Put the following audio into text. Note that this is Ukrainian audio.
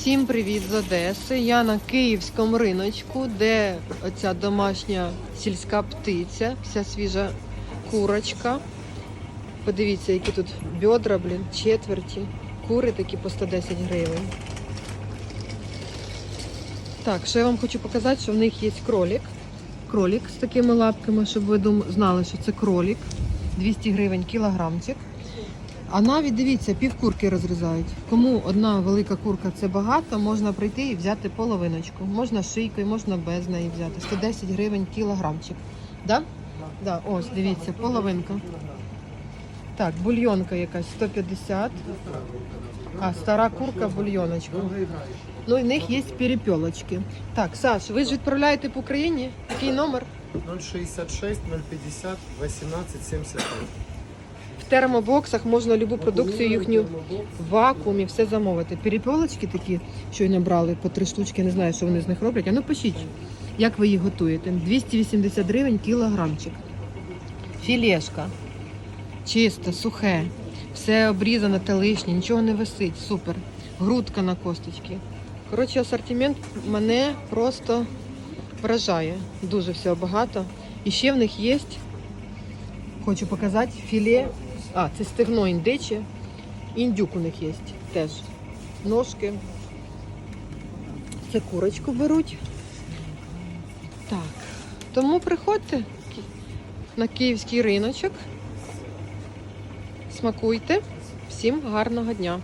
Всім привіт з Одеси. Я на київському риночку, де оця домашня сільська птиця, вся свіжа курочка. Подивіться, які тут бедра, блін, четверті. Кури такі по 110 гривень. Так, що я вам хочу показати, що в них є кролик. Кролик з такими лапками, щоб ви знали, що це кролик. 200 гривень кілограмчик. А навіть дивіться, півкурки розрізають. Кому одна велика курка це багато, можна прийти і взяти половиночку. Можна шийкою, можна без неї взяти. 110 гривень кілограмчик. Да? Да, ось, дивіться, половинка. Так, бульйонка якась 150. А, стара курка бульйоночка. Ну, і в них є перепілочки. Так, Саш, ви ж відправляєте по Україні? Який номер? 066 050 18 75. Термобоксах можна любу продукцію їхню в вакуумі, все замовити. Перепілочки такі, щойно брали по три штучки, не знаю, що вони з них роблять. А ну пишіть, як ви їх готуєте. 280 гривень кілограмчик. Філешка. Чисте, сухе, все обрізане та лишнє, нічого не висить. Супер. Грудка на косточки. Коротше, асортимент мене просто вражає. Дуже всього багато. І ще в них є, хочу показати, філе. А, це стегно індиче. Індюк у них є теж. Ножки. Це курочку беруть. Так. Тому приходьте на київський риночок. Смакуйте. Всім гарного дня!